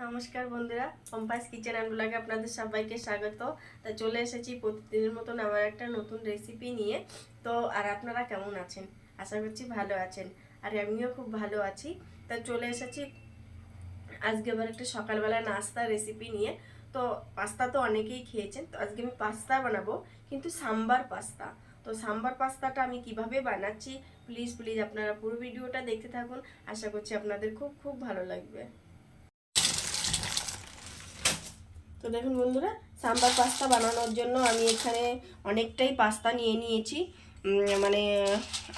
নমস্কার বন্ধুরা পম্পাস kitchen and ব্লগে আপনাদের সবাইকে স্বাগত। তা চলে এসেছি প্রতিদিনের মতন আমার একটা নতুন রেসিপি নিয়ে। তো আর আপনারা কেমন আছেন? আশা করছি ভালো আছেন। আর আমিও খুব ভালো আছি। তা চলে এসেছি আজকে আবার একটা সকালবেলা নাস্তা রেসিপি নিয়ে। তো পাস্তা তো অনেকেই খেয়েছেন। তো আজকে আমি পাস্তা বানাবো, কিন্তু সাম্বার পাস্তা। তো সাম্বার পাস্তাটা আমি কীভাবে বানাচ্ছি প্লিজ প্লিজ আপনারা পুরো ভিডিওটা দেখতে থাকুন। আশা করছি আপনাদের খুব খুব ভালো লাগবে। তো দেখুন বন্ধুরা, সাম্বার পাস্তা বানানোর জন্য আমি এখানে অনেকটাই পাস্তা নিয়ে নিয়েছি। মানে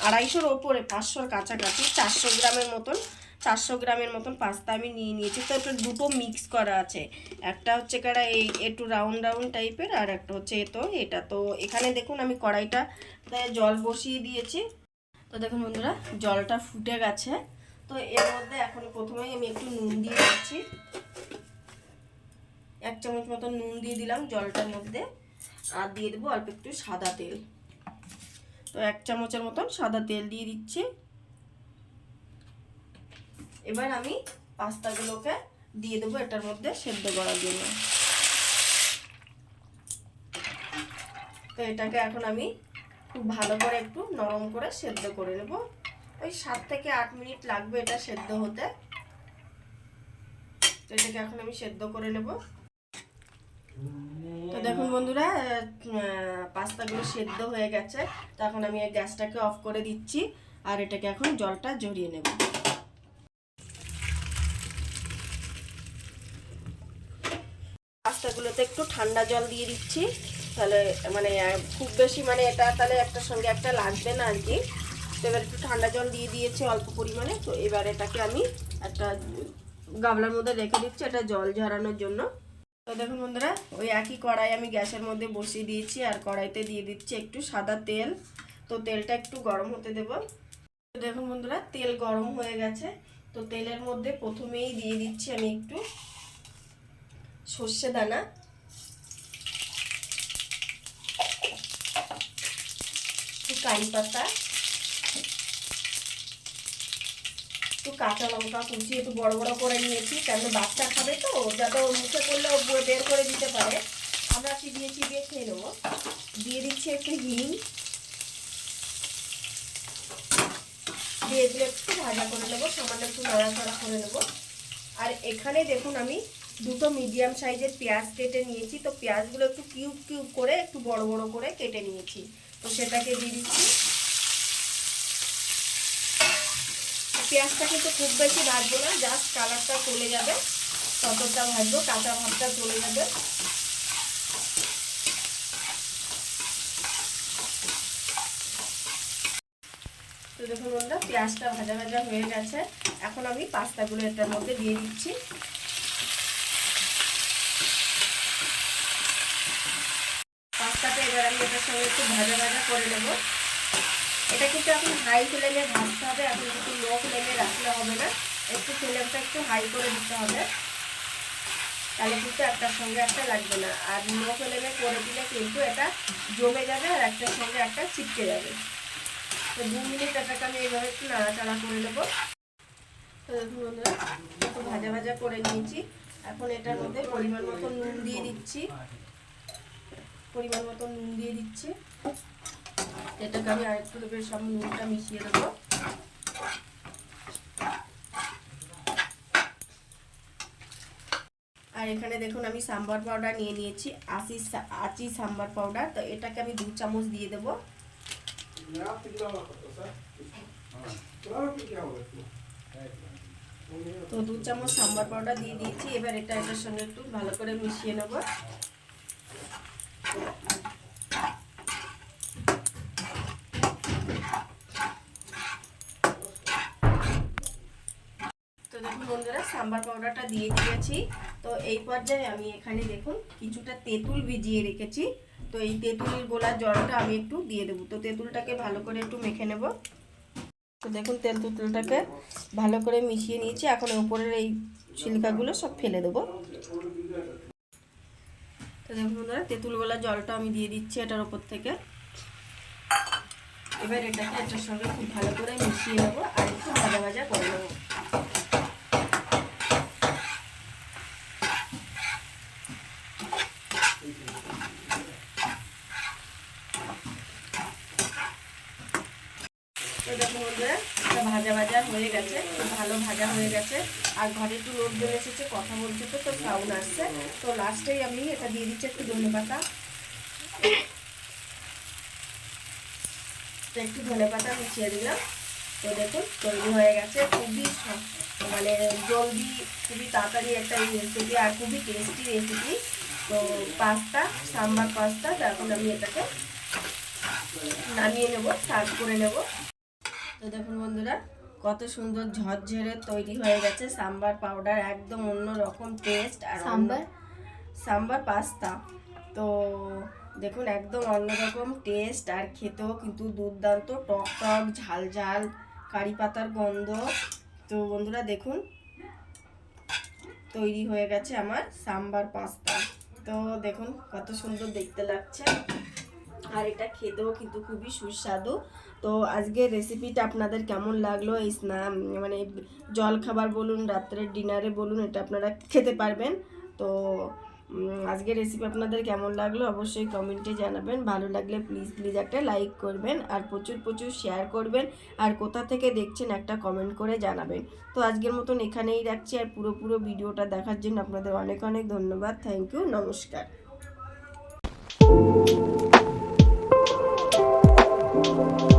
আড়াইশোর ওপরে, পাঁচশোর কাছাকাছি, চারশো গ্রামের মতন চারশো গ্রামের মতন পাস্তা আমি নিয়ে নিয়েছি। তো এটা দুটো মিক্স করা আছে। একটা হচ্ছে কারা এই একটু রাউন্ড রাউন্ড টাইপের আর একটা হচ্ছে এ তো এটা। তো এখানে দেখুন আমি কড়াইটা জল বসিয়ে দিয়েছি। তো দেখুন বন্ধুরা, জলটা ফুটে গেছে। তো এর মধ্যে এখন প্রথমেই আমি একটু নুন দিয়ে দিচ্ছি। এক চামচ মতন নুন দিয়ে দিলাম জলটার মধ্যে। আর দিয়ে দেবো অল্প একটু সাদা তেল। তো এক চামচের মতন সাদা তেল দিয়ে দিচ্ছি। এবার আমি পাস্তাগুলোকে দিয়ে দেবো এটার মধ্যে সেদ্ধ করার জন্য। তো এটাকে এখন আমি খুব ভালো করে একটু নরম করে সেদ্ধ করে নেব। ওই সাত থেকে আট মিনিট লাগবে এটা সেদ্ধ হতে। তো এটাকে এখন আমি সেদ্ধ করে নেব। তো দেখুন বন্ধুরা পাস্তাগুলো সেদ্ধ হয়ে গেছে। তো এখন আমি এই গ্যাসটাকে অফ করে দিচ্ছি আর এটাকে এখন জলটা জড়িয়ে নেব। পাস্তাগুলোতে একটু ঠান্ডা জল দিয়ে দিচ্ছি। তাহলে মানে খুব বেশি মানে এটা তাহলে একটার সঙ্গে একটা লাগবে না আর কি তো এবার একটু ঠান্ডা জল দিয়ে দিয়েছি অল্প পরিমাণে। তো এবার এটাকে আমি একটা গামলার মধ্যে রেখে দিচ্ছি এটা জল ঝরানোর জন্য। তো দেখুন বন্ধুরা, ওই একই কড়াই আমি গ্যাসের মধ্যে বসিয়ে দিয়েছি আর কড়াইতে দিয়ে দিচ্ছি একটু সাদা তেল। তো তেলটা একটু গরম হতে দেব। তো দেখুন বন্ধুরা, তেল গরম হয়ে গেছে। তো তেলের মধ্যে প্রথমেই দিয়ে দিচ্ছি আমি একটু সর্ষে দানা। কারি পাতা। একটু কাঁচা লঙ্কা কুচি একটু বড় বড় করে নিয়েছি, কেন বাচ্চা খাবে তো, যাতে মুখে করলে বের করে দিতে পারে। আমরা চিবিয়ে চিবিয়ে খেয়ে নেব। দিয়ে দিচ্ছি একটু হিং। দিয়ে দিয়ে একটু ভাজা করে নেব, সামান্য একটু নড়াচড়া করে নেব। আর এখানে দেখুন আমি দুটো মিডিয়াম সাইজের পেঁয়াজ কেটে নিয়েছি, তো পেঁয়াজগুলো একটু কিউব কিউব করে একটু বড় বড় করে কেটে নিয়েছি। তো সেটাকে দিয়ে দিচ্ছি। পেঁয়াজটা কিন্তু খুব বেশি ভাজবো না জাস্ট কালারটা চলে যাবে। ততটা ভাজবো, কাঁচা ভাবটা চলে যাবে। তো দেখুন বন্ধুরা, পেঁয়াজটা ভাজা ভাজা হয়ে গেছে। এখন আমি পাস্তাগুলো এটার মধ্যে দিয়ে দিচ্ছি পাস্তাটা এবার আমি এটার সঙ্গে একটু ভাজা ভাজা করে নেব। এটা কিন্তু এখন হাই ফ্লেমে ভাজতে হবে, এখন কিন্তু লো ফ্লেমে রাখলে হবে না। একটু ফ্লেমটা একটু হাই করে দিতে হবে। তাহলে কিন্তু একটার সঙ্গে একটা লাগবে না। আর লো ফ্লেমে করে দিলে কিন্তু এটা জমে যাবে আর একটার সঙ্গে একটা চিপকে যাবে। তো দু মিনিট এটাকে আমি এইভাবে একটু নাড়াচাড়া করে নেব। তো একটু ভাজা ভাজা করে নিয়েছি। এখন এটার মধ্যে পরিমাণ মতো নুন দিয়ে দিচ্ছি। পরিমাণ মতো নুন দিয়ে দিচ্ছি। এটাকে আমি আরেকটু দেবে সব নুনটা মিশিয়ে দেবো। আর এখানে দেখুন, আমি সাম্বার পাউডার নিয়ে নিয়েছি, আশি আচি সাম্বার পাউডার। তো এটাকে আমি দু চামচ দিয়ে দেবো। তো দু চামচ সাম্বার পাউডার দিয়ে দিয়েছি। এবার এটা এটার সঙ্গে একটু ভালো করে মিশিয়ে নেব। তো দেখুন বন্ধুরা, সাম্বার পাউডারটা দিয়ে দিয়েছি। তো এই পর্যায়ে আমি এখানে দেখুন কিছুটা তেঁতুল ভিজিয়ে রেখেছি। তো এই তেঁতুলের গোলার জলটা আমি একটু দিয়ে দেবো। তো তেঁতুলটাকে ভালো করে একটু মেখে নেব। তো দেখুন তেল তেঁতুলটাকে ভালো করে মিশিয়ে নিয়েছি। এখন উপরের এই ছিলকাগুলো সব ফেলে দেবো। তো দেখুন তেঁতুল গোলা জলটা আমি দিয়ে দিচ্ছি এটার ওপর থেকে। এবার এটাকে এটার সঙ্গে খুব ভালো করে মিশিয়ে নেব আর একটু ভাজা ভাজা করে নেব। ভাজা ভাজা হয়ে গেছে ভালো ভাজা হয়ে গেছে। আর ঘরে একটু লোকজন এসেছে, কথা বলছে তো তো সাউন্ড আসছে। তো লাস্টেই আমি এটা দিয়ে দিচ্ছি একটু ধনে পাতা। একটু ধনে পাতা মিশিয়ে দিলাম। তো দেখুন, তৈরি হয়ে গেছে। খুবই মানে জলদি, খুবই তাড়াতাড়ি একটা রেসিপি আর খুবই টেস্টি রেসিপি তো পাস্তা, সাম্বার পাস্তা এখন আমি এটাকে নামিয়ে নেব সার্ভ করে নেব। তো দেখুন বন্ধুরা কত সুন্দর ঝরঝরে তৈরি হয়ে গেছে। সাম্বার পাউডার একদম অন্য রকম টেস্ট আর সাম্বার? সাম্বার পাস্তা তো দেখুন একদম অন্যরকম টেস্ট আর খেতেও কিন্তু দুর্দান্ত। টক টক ঝাল ঝাল কারি পাতার গন্ধ। তো বন্ধুরা দেখুন তৈরি হয়ে গেছে আমার সাম্বার পাস্তা তো দেখুন কত সুন্দর দেখতে লাগছে। আর এটা খেতেও কিন্তু খুবই সুস্বাদু। তো আজকের রেসিপিটা আপনাদের কেমন লাগল? এই স্না- মানে জল খাবার বলুন রাত্রের ডিনারে বলুন এটা আপনারা খেতে পারবেন। তো উম, আজকের রেসিপি আপনাদের কেমন লাগল অবশ্যই কমেন্টে জানাবেন। ভালো লাগলে প্লিজ প্লিজ একটা লাইক করবেন আর প্রচুর প্রচুর শেয়ার করবেন। আর কোথা থেকে দেখছেন একটা কমেন্ট করে জানাবেন। তো আজকের মতন এখানেই রাখছি আর পুরো পুরো ভিডিওটা দেখার জন্য আপনাদের অনেক অনেক ধন্যবাদ। থ্যাংক ইউ নমস্কার। Música